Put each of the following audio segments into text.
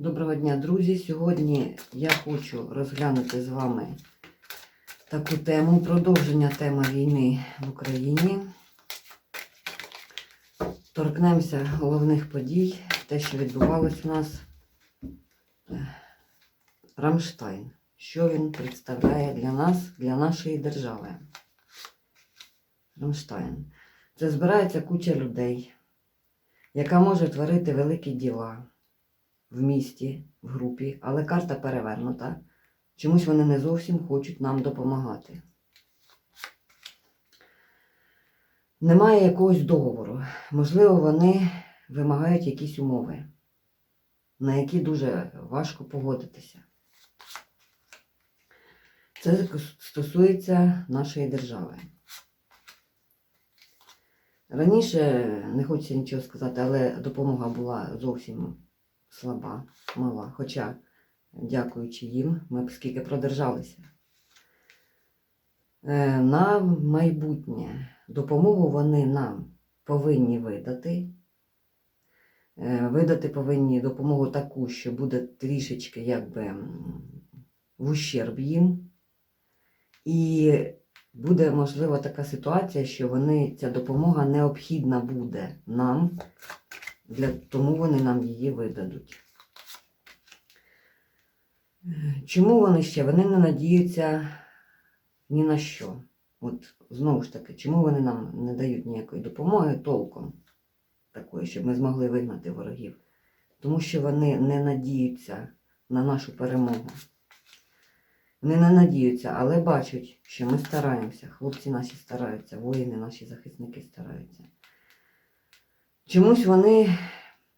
Доброго дня, друзі! Сьогодні я хочу розглянути з вами таку тему продовження теми війни в Україні. Торкнемося головних подій, те, що відбувалось у нас. Рамштайн. Що він представляє для нас, для нашої держави? Рамштайн. Це збирається куча людей, яка може творити великі діла в місті, в групі, але карта перевернута. Чомусь вони не зовсім хочуть нам допомагати. Немає якогось договору. Можливо, вони вимагають якісь умови, на які дуже важко погодитися. Це стосується нашої держави. Раніше не хочеться нічого сказати, але допомога була зовсім слаба, мала. Хоча, дякуючи їм, ми б скільки продержалися. Е, На майбутнє допомогу вони нам повинні видати. Е, Видати повинні допомогу таку, що буде трішечки якби в ущерб їм. І буде можливо така ситуація, що вони, ця допомога необхідна буде нам, для, тому вони нам її видадуть. Чому вони ще? Вони не надіються ні на що. От знову ж таки, чому вони нам не дають ніякої допомоги толком такої, щоб ми змогли вигнати ворогів? Тому що вони не надіються на нашу перемогу. Вони не надіються, але бачать, що ми стараємося. Хлопці наші стараються, воїни, наші захисники стараються. Чомусь вони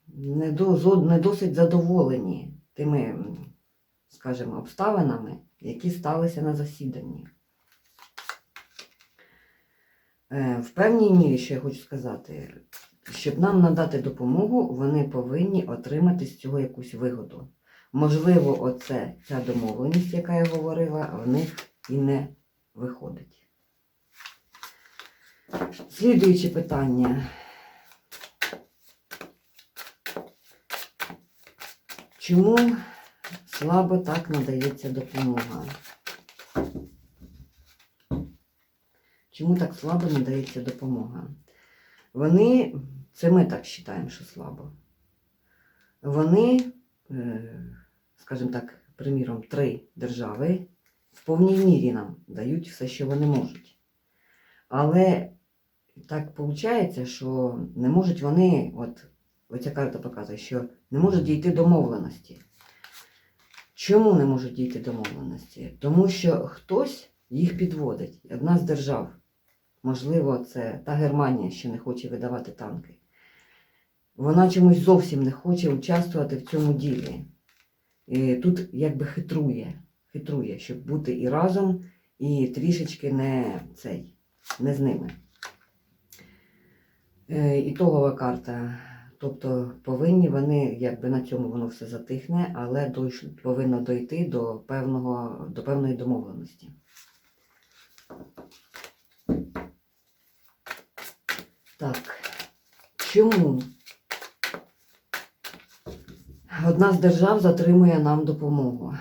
не, до, не досить задоволені тими, скажімо, обставинами, які сталися на засіданні. Е, В певній мірі, що я хочу сказати, щоб нам надати допомогу, вони повинні отримати з цього якусь вигоду. Можливо, оце ця домовленість, яка я говорила, в них і не виходить. Слідуюче питання. Чому слабо так надається допомога? Чому так слабо надається допомога? Вони, це ми так вважаємо, що слабо. Вони, е, скажімо так, приміром, три держави в повній мірі нам дають все, що вони можуть. Але так виходить, що не можуть вони, от оця карта показує, що не можуть дійти домовленості. Чому не можуть дійти домовленості? Тому що хтось їх підводить. Одна з держав, можливо, це та Германія, що не хоче видавати танки. Вона чомусь зовсім не хоче участвувати в цьому ділі. І тут якби хитрує, хитрує, щоб бути і разом, і трішечки не цей, не з ними. Е, Ітогова карта. Тобто повинні вони, якби на цьому воно все затихне, але дойш- повинно дойти до, певного, до певної домовленості. Так, чому одна з держав затримує нам допомогу?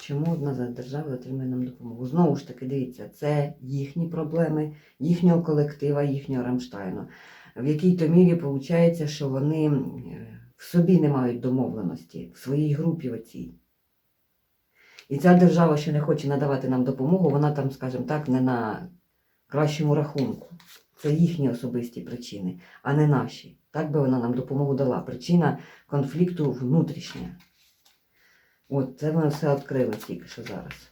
Чому одна з держав затримує нам допомогу? Знову ж таки, дивіться, це їхні проблеми, їхнього колектива, їхнього Рамштайну. В якій-то мірі виходить, що вони е, в собі не мають домовленості, в своїй групі оцій. І ця держава, що не хоче надавати нам допомогу, вона там, скажімо так, не на кращому рахунку. Це їхні особисті причини, а не наші. Так би вона нам допомогу дала. Причина конфлікту внутрішня. От це ми все відкрили тільки що зараз.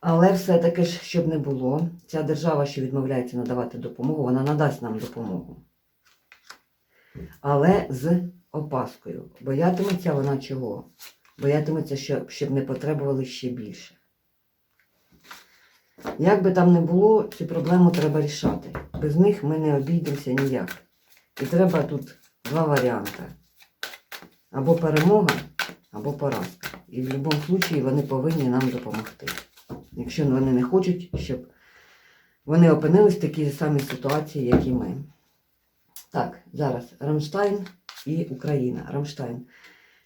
Але все-таки ж, щоб не було, ця держава, що відмовляється надавати допомогу, вона надасть нам допомогу. Але з опаскою. Боятиметься вона чого? Боятиметься, щоб, щоб не потребували ще більше. Як би там не було, цю проблему треба рішати. Без них ми не обійдемося ніяк. І треба тут два варіанти. Або перемога, або поразка. І в будь-якому випадку вони повинні нам допомогти. Якщо вони не хочуть, щоб вони опинились в такій самій ситуації, як і ми. Так, зараз Рамштайн і Україна. Рамштайн.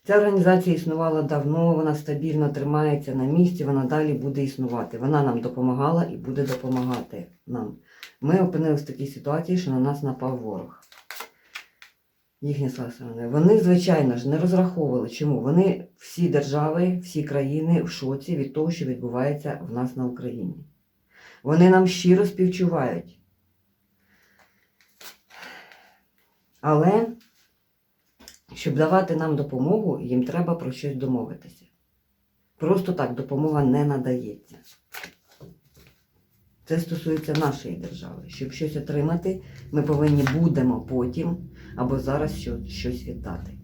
Ця організація існувала давно, вона стабільно тримається на місці, вона далі буде існувати. Вона нам допомагала і буде допомагати нам. Ми опинилися в такій ситуації, що на нас напав ворог. Їхні слава. Вони, звичайно ж, не розраховували. Чому? Вони всі держави, всі країни в шоці від того, що відбувається в нас на Україні. Вони нам щиро співчувають. Але щоб давати нам допомогу, їм треба про щось домовитися. Просто так допомога не надається. Це стосується нашої держави. Щоб щось отримати, ми повинні будемо потім або зараз щось віддати.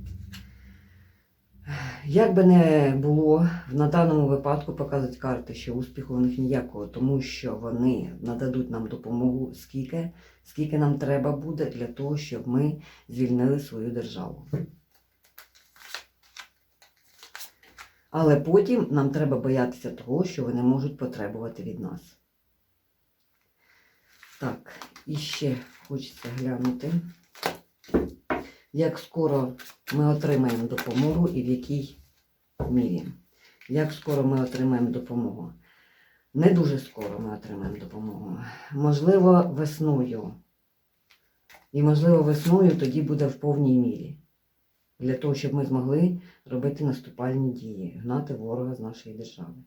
Як би не було, на даному випадку показують карти, що успіху в них ніякого, тому що вони нададуть нам допомогу скільки, скільки нам треба буде для того, щоб ми звільнили свою державу. Але потім нам треба боятися того, що вони можуть потребувати від нас. Так, і ще хочеться глянути, як скоро ми отримаємо допомогу і в якій мірі. Як скоро ми отримаємо допомогу? Не дуже скоро ми отримаємо допомогу. Можливо, весною. І, можливо, весною тоді буде в повній мірі. Для того, щоб ми змогли робити наступальні дії, гнати ворога з нашої держави.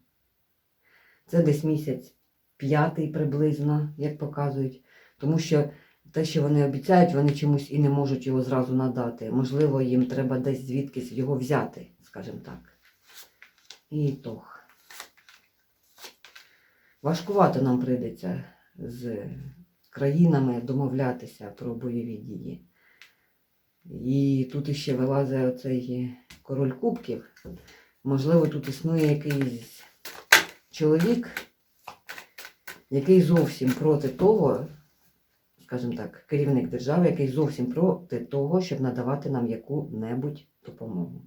Це десь місяць п'ятий приблизно, як показують, тому що те, що вони обіцяють, вони чомусь і не можуть його зразу надати. Можливо, їм треба десь звідкись його взяти, скажімо так. І тох. Важкувато нам прийдеться з країнами домовлятися про бойові дії. І тут іще вилазить оцей король кубків. Можливо, тут існує якийсь чоловік, який зовсім проти того, скажімо так, керівник держави, який зовсім проти того, щоб надавати нам яку-небудь допомогу.